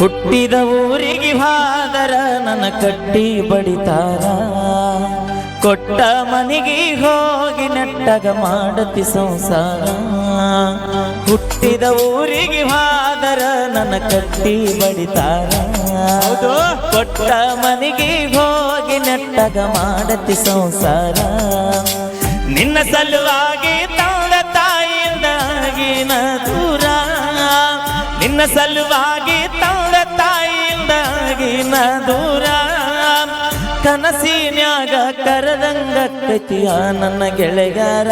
ಹುಟ್ಟಿದ ಊರಿಗೆ ಹಾದರ ನನ್ನ ಕಟ್ಟಿ ಬಡಿತಾರ. ಕೊಟ್ಟ ಮನೆಗೆ ಹೋಗಿ ನೆಟ್ಟಗ ಮಾಡತಿ ಸಂಸಾರ. ಹುಟ್ಟಿದ ಊರಿಗೆ ಹಾದರ ನನ್ನ ಕಟ್ಟಿ ಬಡಿತಾರ. ಕೊಟ್ಟ ಮನೆಗೆ ಹೋಗಿ ನೆಟ್ಟಗ ಮಾಡತಿ ಸಂಸಾರ. ನಿನ್ನ ಸಲುವಾಗಿ ತಂದ ತಾಯಿಯಿಂದಾಗಿ ದೂರ ನಿನ್ನ ಸಲುವಾಗಿ ತಂದ ತಾಯಿಯಿಂದಾಗಿನ ದೂರ. ಕನಸಿನ್ಯಾಗ ಕರೆದಂಗ ಕತಿಯ ನನ್ನ ಗೆಳೆಯರ.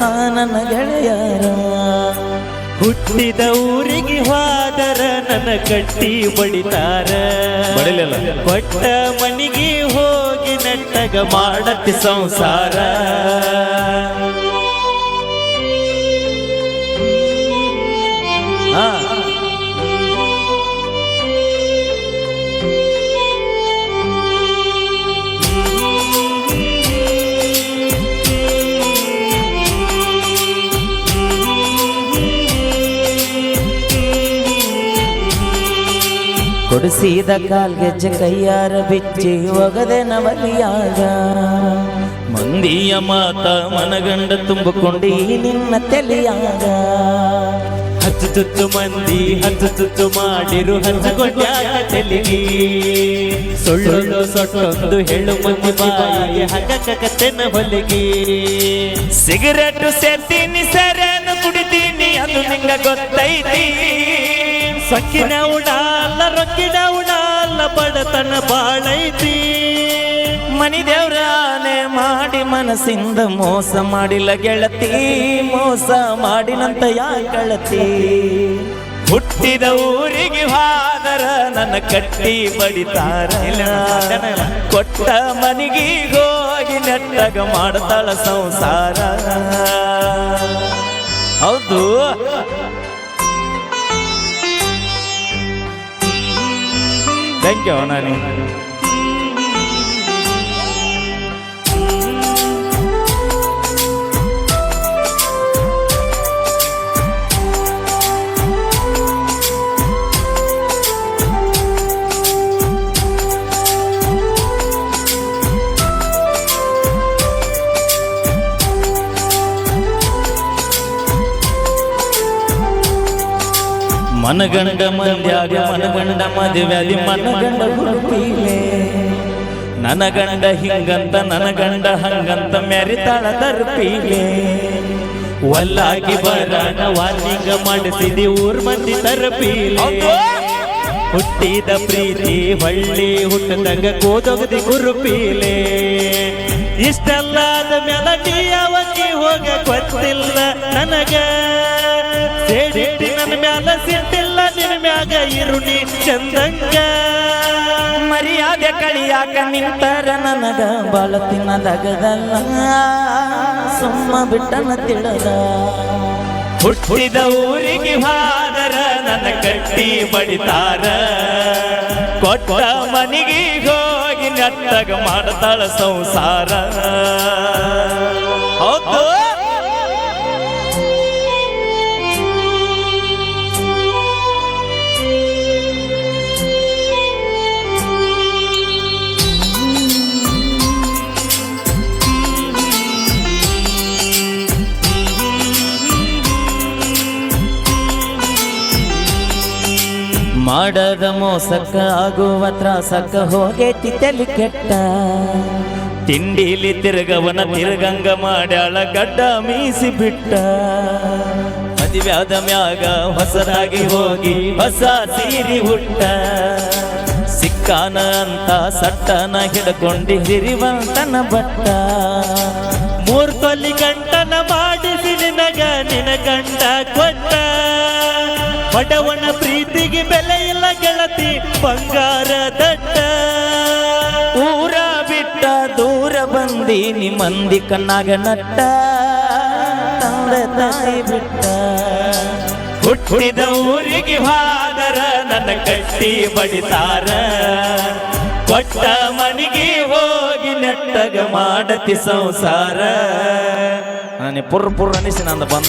ಆ ನನ್ನ ಗೆಳೆಯಾರ. ಹುಟ್ಟಿದ ಊರಿಗೆ ಹೋದರ ನನ್ನ ಕಟ್ಟಿ ಬಡಿತಾರ. ಕೊಟ್ಟ ಮನಿಗೆ ಹೋಗಿ ನೆಟ್ಟಗ ಮಾಡತಿ ಸಂಸಾರ. ಕೊಡಿಸಿದ ಕಾಲ್ಗೆಜ್ಜೆ ಕೈಯಾರ ಬಿಚ್ಚಿ ಒಗದೆ ನವಲಿಯಾಗ. ಮಂದಿಯ ಮಾತ ಮನಗಂಡ ತುಂಬಿಕೊಂಡಿ ನಿನ್ನ ತೆಲಿಯಾಗ. ಹತ್ತು ತುತ್ತು ಮಂದಿ ಹತ್ತು ತುತ್ತು ಮಾಡಿರು ಹಂಚಕೊಂಡ್ಯಾಗ ತೆಲಿಗಿ. ಸುಳ್ಳು ಸೊಟ್ಟೊಂದು ಹೇಳು ಮಂದಿ ಬಾಯಿ ಹಗಕತೆನ ಹೊಲಿಗಿ. ಸಿಗರೆಟ್ ಸೇರ್ತೀನಿ ಸರನು ಕುಡಿತೀನಿ ಅದು ನಿಂಗ ಗೊತ್ತೈತಿ. ಸೊಕ್ಕಿನ ಉಡಾಲ ರೊಕ್ಕಿನ ಉಡಾಲ ಬಡತನ ಬಾಳೈತಿ. ಮನಿ ದೇವ್ರಾನೆ ಮಾಡಿ ಮನಸ್ಸಿಂದ ಮೋಸ ಮಾಡಿಲ್ಲ ಗೆಳತಿ. ಮೋಸ ಮಾಡಿನಂತ ಯಾ ಗೆಳತಿ ಹುಟ್ಟಿದ ಊರಿಗೆ ಹಾದರ ನನ್ನ ಕಟ್ಟಿ ಬಡಿತಾರ. ಕೊಟ್ಟ ಮನಿಗೆ ಹೋಗಿ ನೆಟ್ಟಗ ಮಾಡ್ತಾಳ ಸಂಸಾರ. ಹೌದು ಥ್ಯಾಂಕ್ ಯು ನಾನಿ ಮನಗಂಡ ಮಂದ್ಯಾಗ ಮನಗಂಡ ಮದುವ್ಯಾದಿ ಮನಗಂಡ ಹುಡುಕಿಲೆ ನನಗಂಡ ಗಂಡ ಹಿಂಗಂತ, ನನಗಂಡ ಗಂಡ ಹಂಗಂತ ಮೆರಿತಾಳ ತರ್ಪೀಲೆ ಒಲ್ಲಾಗಿ ಬರಾನ ವಾಚಿಂಗ ಮಾಡಿಸಿದಿ ಊರ್ ಮಂದಿ ತರಪೀಲೆ. ಹುಟ್ಟಿದ ಪ್ರೀತಿ ಹೊಳ್ಳಿ ಹುಟ್ಟದಂಗ ಕೋದೊಗದಿ ಗುರುಪೀಲೆ. ಇಷ್ಟೆಲ್ಲಾದ ಅವಕ್ಕಿ ಹೋಗ ಗೊತ್ತಿಲ್ಲ ನನಗ. ಇರುನಿ ಚಂದಂಗ ಮರ್ಯಾದೆ ಕಳಿಯಾಕ ನಿಂತರ ನನಗ ಬಾಳ ತಿನ್ನದಾಗದಲ್ಲ ಸುಮ್ಮ ಬಿಟ್ಟನ ತಿಳದ. ಹುಟ್ಟಿದ ಊರಿಗೆ ಹಾದರ ನನ್ನ ಕಟ್ಟಿ ಬಡಿತಾರ. ಕೊಟ್ಟ ಮನಿಗಿ ಹೋಗಿ ನತ್ತಗ ಮಾಡ್ತಾಳ ಸಂಸಾರ. ಹೌದು. ಮಾಡದ ಮೋಸಕ್ಕ ಆಗುವ ತ್ರಾಸಕ್ಕ ಹೋಗೈತಿ ತಿತ್ತಲಿ ಕೆಟ್ಟ. ತಿಂಡಿಲಿ ತಿರುಗವನ ತಿರುಗಂಗ ಮಾಡ್ಯಾಳ ಗಡ್ಡ ಮೀಸಿ ಬಿಟ್ಟ. ಮದುವ್ಯಾದ ಮ್ಯಾಗ ಹೊಸರಾಗಿ ಹೋಗಿ ಹೊಸ ಸೀರಿ ಹುಟ್ಟ. ಸಿಕ್ಕಾನ ಅಂತ ಸಟ್ಟನ ಹಿಡ್ಕೊಂಡು ಹಿರಿವಂತನ ಬಟ್ಟ. ಮೂರ್ಕೊಲ್ಲಿ ಗಂಟನ ಮಾಡಿಸಿ ನಿನಗ ನಿನ ಗಂಟ ಕೊಟ್ಟ. ಬಡವನ ಪ್ರೀತಿಗೆ ಬೆಲೆ ಇಲ್ಲ ಗೆಳತಿ ಬಂಗಾರ ದಟ್ಟ. ಊರ ಬಿಟ್ಟ ದೂರ ಬಂದಿ ನಿಮ್ಮಂದಿ ಕಣ್ಣಾಗ ನಟ್ಟ. ತಂದೆ ತಾಯಿ ಬಿಟ್ಟ. ಹುಟ್ಟಿದ ಊರಿಗೆ ಹಾದರ ನನ್ನ ಕಟ್ಟಿ ಬಡಿತಾರ. ಕೊಟ್ಟ ಮನೆಗೆ ಹೋಗಿ ನೆಟ್ಟಗ ಮಾಡತಿ ಸಂಸಾರ. ನಾನು ಪುರ್ ಪುರ್ ಅನಿಸಿ ನಂದು ಬಂದ